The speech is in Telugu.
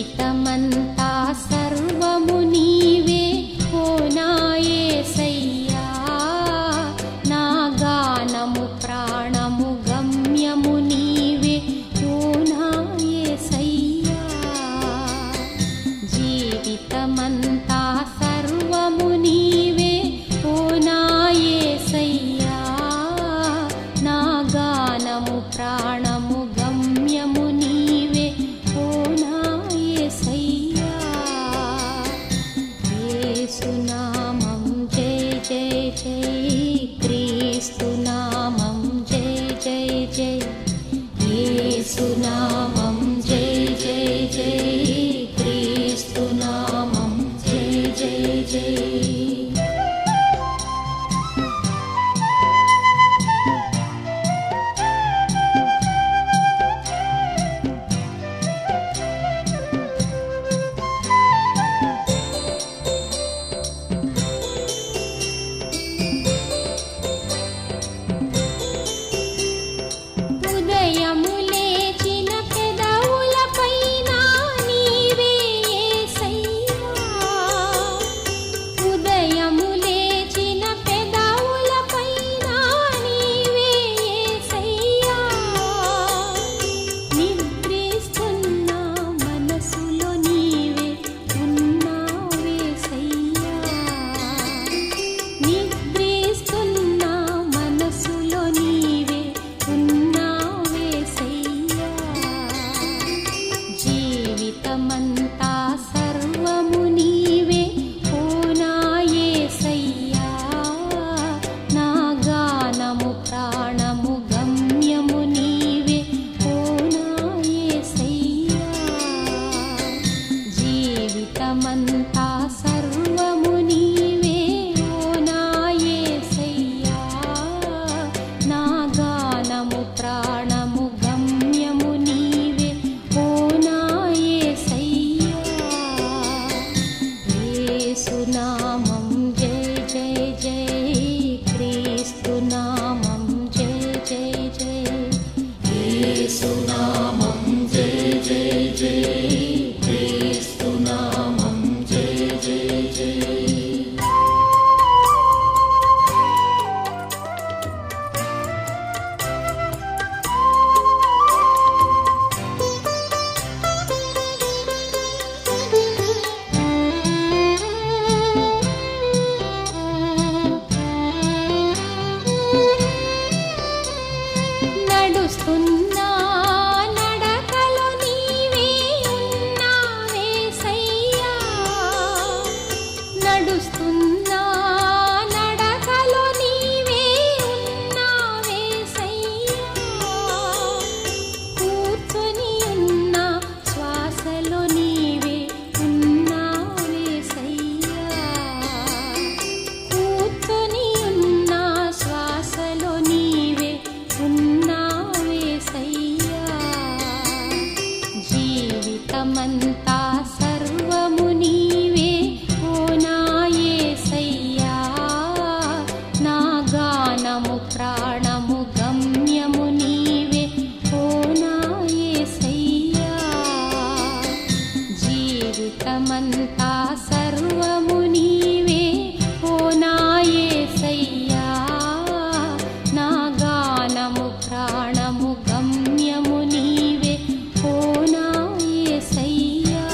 జీవితమంతా సర్వము నీవే. ఓ నాయసయ్యా నా గానము ప్రాణము గమ్యము నీవే. ఓ నాయసయ్యా జీవితమంతా సర్వము నీవే. ఓ నాయసయ్యా నా గానము ప్రాణ Oh. man नामम् లోకమంతా సర్వము నీవే. ఓ నాయసయ్యా నా గానము ప్రాణము గమ్యము నీవే. ఓ నాయసయ్యా.